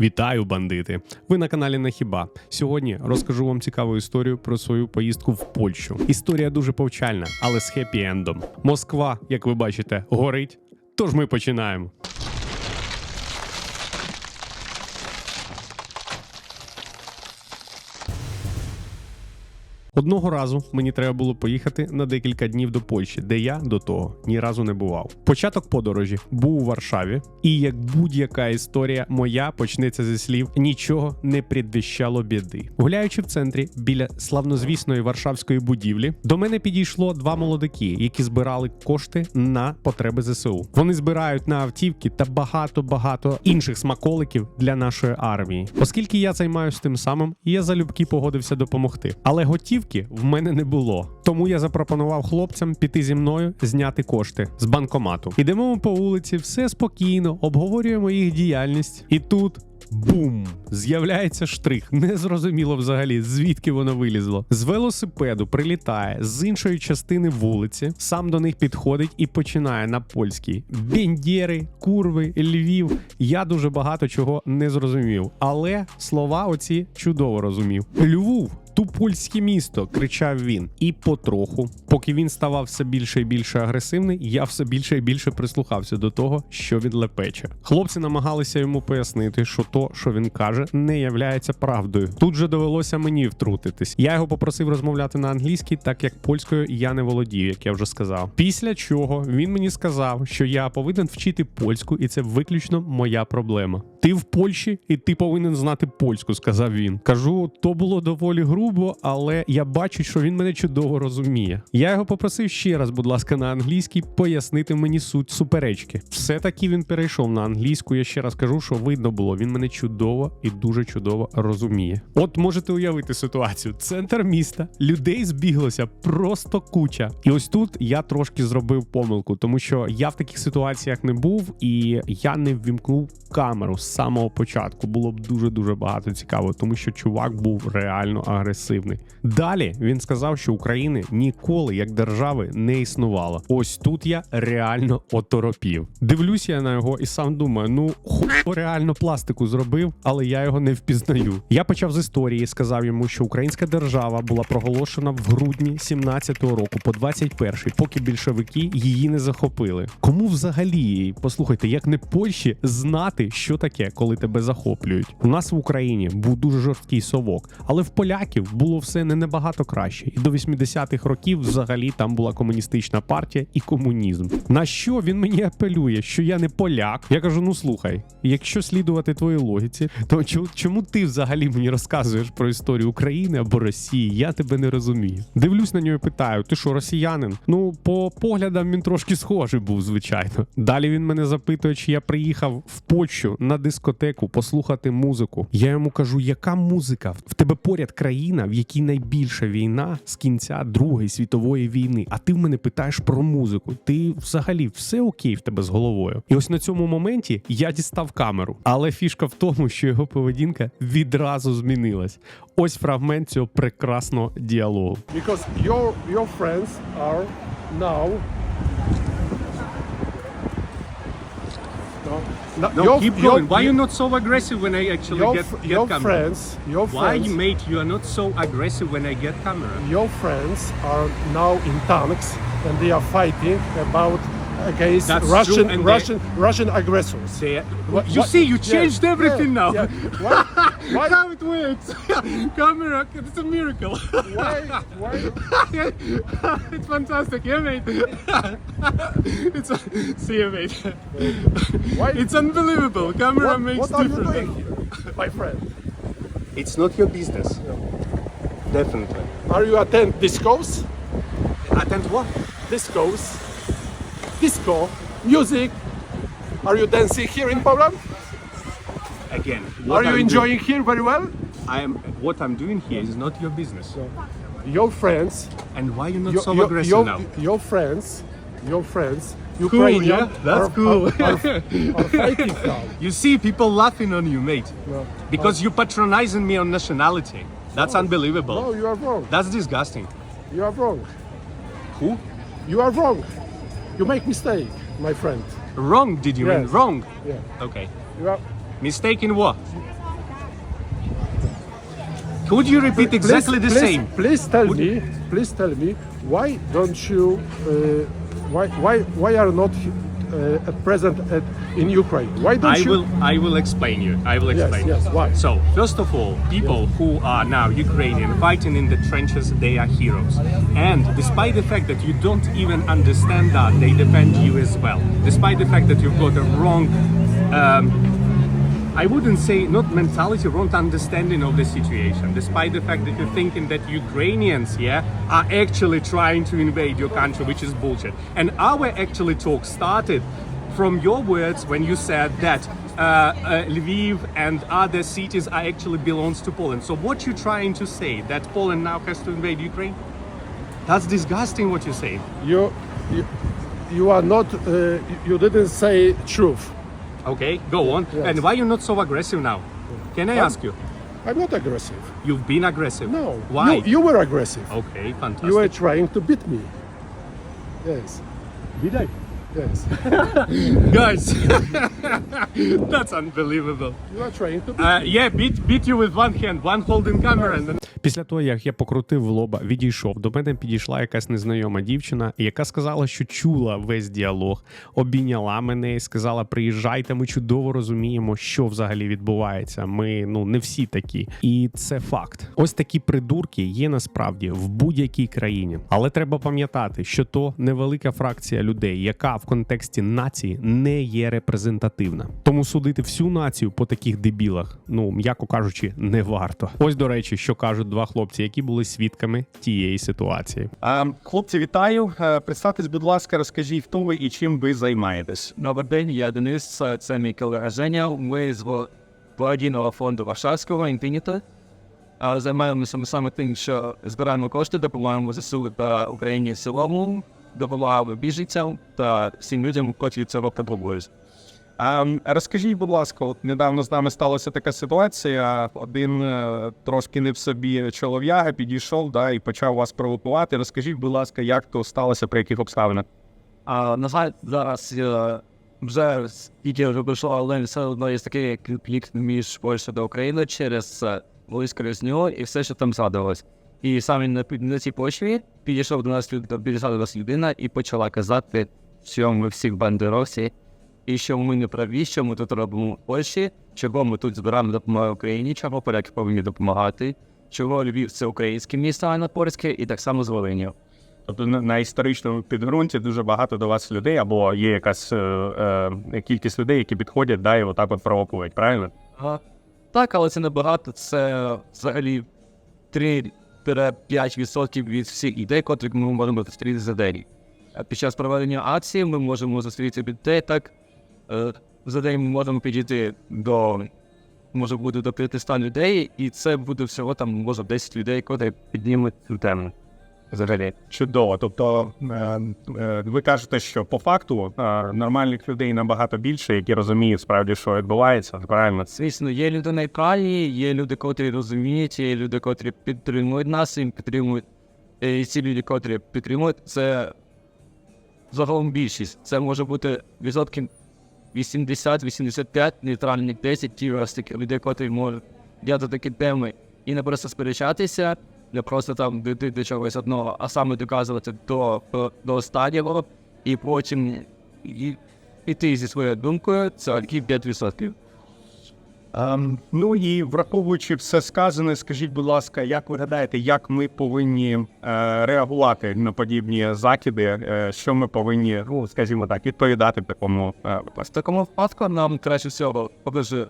Вітаю, бандити! Ви на каналі Не Хіба. Сьогодні розкажу вам цікаву історію про свою поїздку в Польщу. Історія дуже повчальна, але з хеппі-ендом. Москва, як ви бачите, горить. Тож ми починаємо. Одного разу мені треба було поїхати на декілька днів до Польщі, де я до того ні разу не бував. Початок подорожі був у Варшаві, і як будь-яка історія моя почнеться зі слів нічого не предвіщало біди. Гуляючи в центрі біля славнозвісної варшавської будівлі, до мене підійшло два молодики, які збирали кошти на потреби ЗСУ. Вони збирають на автівки та багато багато інших смаколиків для нашої армії. Оскільки я займаюся тим самим, я залюбки погодився допомогти. Але готівки в мене не було. Тому я запропонував хлопцям піти зі мною зняти кошти з банкомату. Ідемо ми по вулиці, все спокійно, обговорюємо їх діяльність, і тут. Бум! З'являється штрих. Незрозуміло взагалі, звідки воно вилізло. З велосипеду прилітає з іншої частини вулиці, сам до них підходить і починає на польській. Бендєри, курви, Львів. Я дуже багато чого не зрозумів. Але слова оці чудово розумів. Львов Тупольське місто, кричав він, і потроху, поки він ставав все більше і більше агресивний, я все більше і більше прислухався до того, що він лепече. Хлопці намагалися йому пояснити, що то, що він каже, не являється правдою. Тут же довелося мені втрутитись. Я його попросив розмовляти на англійській, так як польською я не володію, як я вже сказав. Після чого він мені сказав, що я повинен вчити польську, і це виключно моя проблема. Ти в Польщі, і ти повинен знати польську, сказав він. Кажу, то було доволі грубо, але я бачу, що він мене чудово розуміє. Я його попросив ще раз, будь ласка, на англійській пояснити мені суть суперечки. Все таки він перейшов на англійську. Я ще раз кажу, що видно було. Він мене чудово і дуже чудово розуміє. От можете уявити ситуацію: центр міста, людей збіглося просто куча. І ось тут я трошки зробив помилку, тому що я в таких ситуаціях не був, і я не ввімкнув камеру з самого початку. Було б дуже дуже багато цікаво, тому що чувак був реально агресивний. Далі він сказав, що України ніколи як держави не існувало. Ось тут я реально оторопів. Дивлюся я на його і сам думаю: ну ху реально пластику зробив, але я його не впізнаю. Я почав з історії, сказав йому, що українська держава була проголошена в грудні 17-го року по 21-й, поки більшовики її не захопили. Кому взагалі послухайте, як не Польщі знати, що таке, коли тебе захоплюють? У нас в Україні був дуже жорсткий совок, але в поляків було все не набагато краще. І до 80-х років взагалі там була комуністична партія і комунізм. На що він мені апелює, що я не поляк? Я кажу: ну слухай, якщо слідувати твоїй логіці, то чу- чому ти взагалі мені розказуєш про історію України або Росії? Я тебе не розумію. Дивлюсь на нього і питаю: ти що, росіянин? Ну, по поглядам він трошки схожий був, звичайно. Далі він мене запитує, чи я приїхав в Польщу на дискотеку послухати музику. Я йому кажу, яка музика? В тебе поряд країна, в якій найбільша війна з кінця Другої світової війни. А ти в мене питаєш про музику. Ти взагалі все окей в тебе з головою. І ось на цьому моменті я дістав камеру. Але фішка в тому, що його поведінка відразу змінилась. Ось фрагмент цього прекрасного діалогу. because your your friends are now no, no, your, keep your- going. Why you not so aggressive when I actually your, get, get your camera? friends your Why, friends mate, you are not so aggressive when I get camera? your friends are now in tanks and they are fighting about against That's Russian true, and they- Russian Russian aggressors. They, What- you what- see, you changed yeah, everything now. yeah. Why, why, How it works? camera, it's a miracle. why, why, it's fantastic, yeah, mate. it's see you, mate. why It's unbelievable. Camera what, makes what are you difference. doing here, my friend? It's not your business. Definitely. Are you attend discos? Attend what? This discos, disco, music. Are you dancing here in Poland? Again. Are you I'm enjoying here very well? I am. What I'm doing here is not your business. Your friends, And why you not your, so your, aggressive your, now? your friends, your friends, Cool, yeah? That's are, cool. are, are, fighting now. You see people laughing on you, mate. No. Because you patronizing me on nationality. That's unbelievable. No, you are wrong. That's disgusting. You are wrong. Who? You are wrong. You make mistake, my friend. Wrong, did you mean? Yes. Wrong. Yeah. Okay. You are Mistake in what? Could you repeat Please- exactly the please, same? Please tell me, please tell me, why don't you, uh, why, why, why are not uh, present at, in Ukraine? Why don't I you? will I will explain you. I will Yes, explain. yes, why? So first of all, people who are now Ukrainian fighting in the trenches, they are heroes. And despite the fact that you don't even understand that, they defend you as well. Despite the fact that you've got a wrong um, I wouldn't say not mentality, wrong understanding of the situation. Despite the fact that you're thinking that Ukrainians, yeah, are actually trying to invade your country, which is bullshit. And our actually talk started from your words when you said that uh, uh, Lviv and other cities are actually belongs to Poland. So what you're trying to say that Poland now has to invade Ukraine? That's disgusting. What you say. you, you, you are not, uh, you didn't say truth. Okay, go on. Yes. And why you're not so aggressive now? Can I I'm- ask you? I'm not aggressive. You've been aggressive. No. Why? You, you were aggressive. Okay, fantastic. You were trying to beat me. Yes. Did I? Yes. Guys, that's unbelievable. you are trying to beat Uh, yeah, beat, beat you with one hand, one holding camera, and then Після того, як я покрутив лоба, відійшов, до мене підійшла якась незнайома дівчина, яка сказала, що чула весь діалог, обійняла мене і сказала: приїжджайте, ми чудово розуміємо, що взагалі відбувається. Ми ну не всі такі, і це факт. Ось такі придурки є насправді в будь-якій країні. Але треба пам'ятати, що то невелика фракція людей, яка в контексті нації не є репрезентативна. Тому судити всю націю по таких дебілах, ну м'яко кажучи, не варто. Ось до речі, що кажуть два хлопці, які були свідками тієї ситуації. А, хлопці, вітаю. Е, Представтесь, будь ласка, розкажіть, хто ви і чим ви займаєтесь. Добрий день, я Денис, це- мій колега Женя. Ми з благодійного фонду Варшавського Інфініта. А Займаємося ми саме тим, що збираємо кошти, допомагаємо ЗСУ та Україні в цілому, допомагаємо біженцям та всім людям, котрі цього потребують. А, розкажіть, будь ласка, от недавно з нами сталася така ситуація. Один е, трошки не в собі чолов'яга підійшов да, і почав вас провокувати. Розкажіть, будь ласка, як то сталося, при яких обставинах? А на жаль, зараз е, вже скільки вже пройшло, але все одно є такий конфлікт між Польщею та Україною через е, військо Резню і все, що там згадувалось. І саме на, на цій почві підійшов до нас підійшла до нас людина і почала казати, що ми всі бандеровці, і що ми не праві, що ми тут робимо в Польщі, чого ми тут збираємо допомогу Україні, чого поляки повинні допомагати, чого Львів це українське місто, а не польське, і так само з Волиню. Тобто на, історичному підґрунті дуже багато до вас людей, або є якась е, е, кількість людей, які підходять да, і отак от провокують, правильно? Ага. Так, але це небагато. Це взагалі 3-5% від всіх ідей, котрих ми можемо зустріти за день. А Під час проведення акції ми можемо зустріти людей так. Е, За день ми можемо підійти до може бути до 500 людей, і це буде всього там може 10 людей, котрі піднімуть цю тему. Взагалі. Чудово. Тобто е, е, ви кажете, що по факту нормальних людей набагато більше, які розуміють справді, що відбувається, правильно? Звісно, є люди нейтральні, є люди, котрі розуміють, є люди, котрі підтримують нас і підтримують. І ці люди, котрі підтримують, це загалом більшість. Це може бути відсотків 80-85 нейтральних 10 ті раз такі людей, котрі можуть діяти такі теми і не просто сперечатися, не просто там дійти до чогось одного, а саме доказувати до, до останнього, і потім і, іти зі своєю думкою, це тільки 5%. Ем, ну і враховуючи все сказане, скажіть, будь ласка, як ви гадаєте, як ми повинні е, реагувати на подібні закиди? Е, що ми повинні, ну скажімо так, відповідати такому е? В такому випадку нам краще всього, е,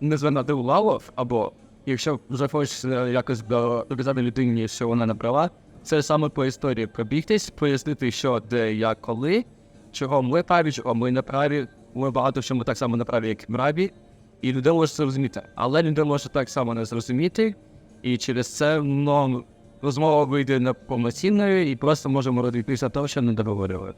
не звернути увагу, або якщо вже хочеться якось до- доказати людині, що вона не права, це саме по історії пробігтись, пояснити, що де, як, коли, чого ми праві, чого ми не праві. Ми багато чому так само не праві, як і праві, і людина може це зрозуміти. Але людина може так само не зрозуміти, і через це ну, розмова вийде неповноцінною і просто можемо розійтися того, що не договорили.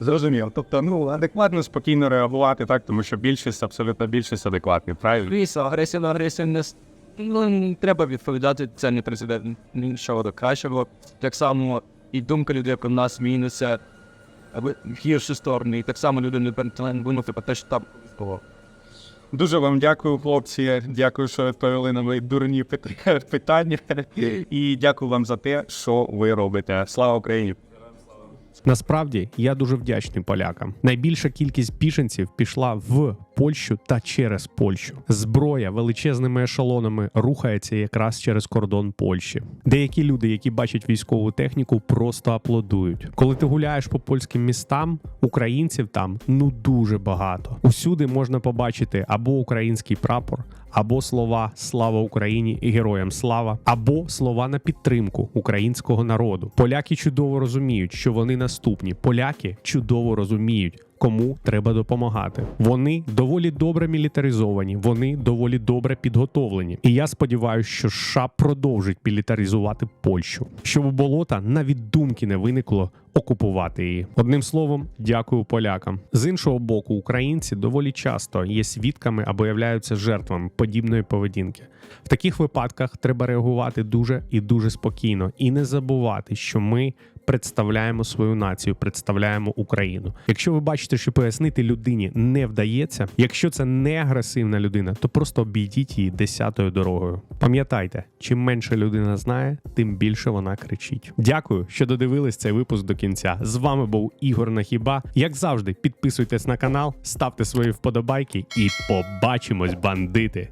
Зрозуміло. Тобто, ну адекватно, спокійно реагувати, так тому що більшість, абсолютно більшість адекватні, правильно? Звісно, агресія на агресію не ну, треба відповідати. Це не президент нічого до кращого. Так само і думка людей про нас зміниться в гірші сторони. І так само люди не повинні думати про те, що там було. Дуже вам дякую, хлопці. Дякую, що відповіли на мої дурні питання. І дякую вам за те, що ви робите. Слава Україні! Насправді я дуже вдячний полякам. Найбільша кількість біженців пішла в Польщу та через Польщу. Зброя величезними ешелонами рухається якраз через кордон Польщі. Деякі люди, які бачать військову техніку, просто аплодують. Коли ти гуляєш по польським містам, українців там ну дуже багато. Усюди можна побачити або український прапор, або слова Слава Україні і героям слава, або слова на підтримку українського народу. Поляки чудово розуміють, що вони наступні. Поляки чудово розуміють. Кому треба допомагати? Вони доволі добре мілітаризовані, вони доволі добре підготовлені. І я сподіваюся, що США продовжить мілітаризувати Польщу, щоб у болота навіть думки не виникло окупувати її. Одним словом, дякую полякам. З іншого боку, українці доволі часто є свідками або являються жертвами подібної поведінки. В таких випадках треба реагувати дуже і дуже спокійно, і не забувати, що ми представляємо свою націю, представляємо Україну. Якщо ви бачите, що пояснити людині не вдається, якщо це не агресивна людина, то просто обійдіть її десятою дорогою. Пам'ятайте, чим менше людина знає, тим більше вона кричить. Дякую, що додивились цей випуск до кінця. З вами був Ігор Нахіба. Як завжди, підписуйтесь на канал, ставте свої вподобайки і побачимось, бандити!